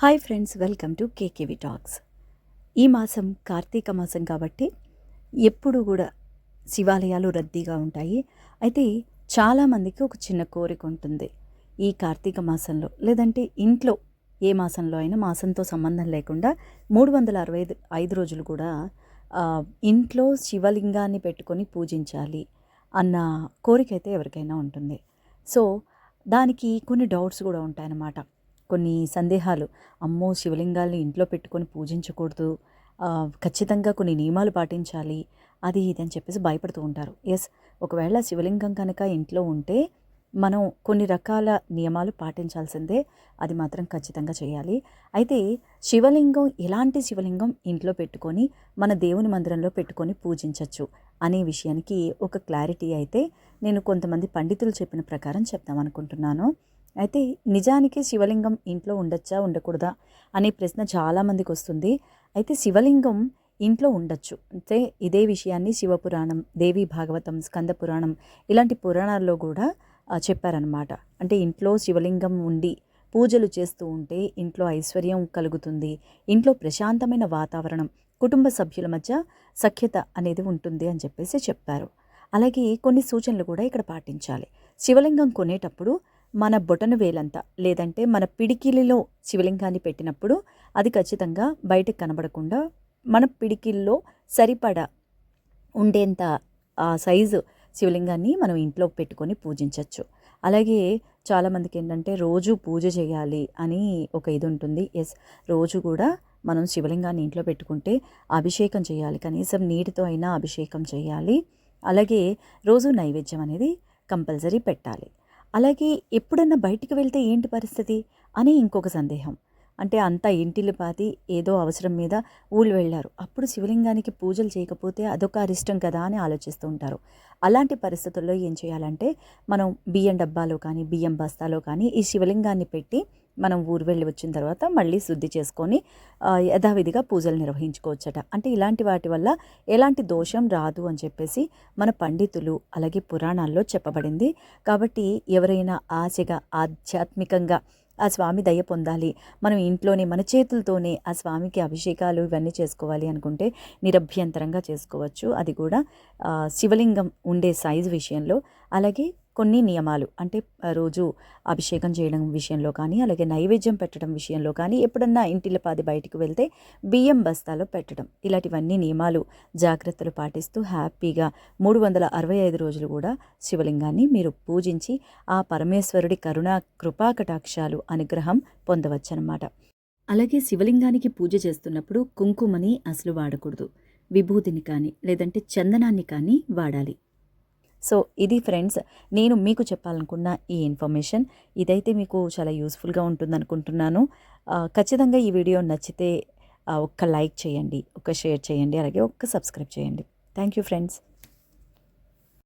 Hi friends welcome to KKV talks. ఈ మాసం కార్తీక మాసం కాబట్టి ఎప్పుడు కూడా శివాలయాలు రద్దీగా ఉంటాయి. అయితే చాలామందికి ఒక చిన్న కోరిక ఉంటుంది ఈ కార్తీక మాసంలో. లేదంటే ఇంట్లో ఏ మాసంలో అయినా మాసంతో సంబంధం లేకుండా మూడు వందల అరవై ఐదు ఐదు రోజులు కూడా ఇంట్లో శివలింగాన్ని పెట్టుకొని పూజించాలి అన్న కోరిక అయితే ఎవరికైనా ఉంటుంది. సో దానికి కొన్ని డౌట్స్ కూడా ఉంటాయన్నమాట. కొన్ని సందేహాలు. అమ్మో! శివలింగాల్ని ఇంట్లో పెట్టుకొని పూజించకూడదు. ఖచ్చితంగా కొన్ని నియమాలు పాటించాలి. అది ఇది అని చెప్పేసి భయపడుతూ ఉంటారు. ఎస్ ఒకవేళ శివలింగం కనుక ఇంట్లో ఉంటే మనం కొన్ని రకాల నియమాలు పాటించాల్సిందే. అది మాత్రం ఖచ్చితంగా చేయాలి. అయితే శివలింగం ఎలాంటి శివలింగం ఇంట్లో పెట్టుకొని మన దేవుని మందిరంలో పెట్టుకొని పూజించవచ్చు అనే విషయానికి ఒక క్లారిటీ అయితే నేను కొంతమంది పండితులు చెప్పిన ప్రకారం చెప్దాం అనుకుంటున్నాను. అయితే నిజానికి శివలింగం ఇంట్లో ఉండొచ్చా ఉండకూడదా అనే ప్రశ్న చాలామందికి వస్తుంది. అయితే శివలింగం ఇంట్లో ఉండొచ్చు. అంటే ఇదే విషయాన్ని శివపురాణం దేవి భాగవతం స్కంద పురాణం ఇలాంటి పురాణాల్లో కూడా చెప్పారనమాట అంటే ఇంట్లో శివలింగం ఉండి పూజలు చేస్తూ ఉంటే ఇంట్లో ఐశ్వర్యం కలుగుతుంది. ఇంట్లో ప్రశాంతమైన వాతావరణం కుటుంబ సభ్యుల మధ్య సఖ్యత అనేది ఉంటుంది అని చెప్పేసి చెప్పారు. అలాగే కొన్ని సూచనలు కూడా ఇక్కడ పాటించాలి. శివలింగం కొనేటప్పుడు మన బొటను వేలంతా లేదంటే మన పిడికిలిలో శివలింగాన్ని పెట్టినప్పుడు అది ఖచ్చితంగా బయటకు కనబడకుండా మన పిడికిల్లో సరిపడా ఉండేంత ఆ సైజు శివలింగాన్ని మనం ఇంట్లో పెట్టుకొని పూజించవచ్చు అలాగే చాలామందికి ఏంటంటే రోజు పూజ చేయాలి అని ఒక ఇది ఉంటుంది. ఎస్ రోజు కూడా మనం శివలింగాన్ని ఇంట్లో పెట్టుకుంటే అభిషేకం చేయాలి కనీసం నీటితో అయినా అభిషేకం చేయాలి. అలాగే రోజు నైవేద్యం అనేది కంపల్సరీ పెట్టాలి. అలాగే ఎప్పుడన్నా బయటికి వెళ్తే ఏంటి పరిస్థితి? అని ఇంకొక సందేహం. అంటే అంతా ఇంటిల్లి పాతి ఏదో అవసరం మీద ఊళ్ళు వెళ్ళారు. అప్పుడు శివలింగానికి పూజలు చేయకపోతే అదొక అరిష్టం కదా అని ఆలోచిస్తూ ఉంటారు. అలాంటి పరిస్థితుల్లో ఏం చేయాలంటే మనం బియ్యం డబ్బాలో కానీ బియ్యం బస్తాలో కానీ ఈ శివలింగాన్ని పెట్టి మనం ఊరు వెళ్ళి వచ్చిన తర్వాత మళ్ళీ శుద్ధి చేసుకొని యథావిధిగా పూజలు నిర్వహించుకోవచ్చట. అంటే ఇలాంటి వాటి వల్ల ఎలాంటి దోషం రాదు అని చెప్పేసి మన పండితులు అలాగే పురాణాల్లో చెప్పబడింది. కాబట్టి ఎవరైనా ఆశగా ఆధ్యాత్మికంగా ఆ స్వామి దయ పొందాలి. మనం ఇంట్లోనే మన చేతులతోనే ఆ స్వామికి అభిషేకాలు ఇవన్నీ చేసుకోవాలి అనుకుంటే నిరభ్యంతరంగా చేసుకోవచ్చు. అది కూడా శివలింగం ఉండే సైజు విషయంలో. అలాగే కొన్ని నియమాలు. అంటే రోజు అభిషేకం చేయడం విషయంలో కానీ అలాగే నైవేద్యం పెట్టడం విషయంలో కానీ ఎప్పుడన్నా ఇంటిల పాది బయటికి వెళ్తే బియ్యం బస్తాలో పెట్టడం. ఇలాంటివన్నీ నియమాలు జాగ్రత్తలు పాటిస్తూ హ్యాపీగా మూడు వందల అరవై ఐదు రోజులు కూడా శివలింగాన్ని మీరు పూజించి ఆ పరమేశ్వరుడి కరుణా కృపాకటాక్షాలు అనుగ్రహం పొందవచ్చనమాట అలాగే శివలింగానికి పూజ చేస్తున్నప్పుడు కుంకుమని అసలు వాడకూడదు. విభూతిని కానీ లేదంటే చందనాన్ని కానీ వాడాలి. సో ఇది ఫ్రెండ్స్ నేను మీకు చెప్పాలనుకున్న ఈ ఇన్ఫర్మేషన్. ఇదైతే మీకు చాలా యూస్ఫుల్గా ఉంటుందనుకుంటున్నాను. ఖచ్చితంగా ఈ వీడియో నచ్చితే ఒక్క లైక్ చేయండి ఒక్క షేర్ చేయండి అలాగే ఒక్క సబ్స్క్రైబ్ చేయండి. Thank you friends.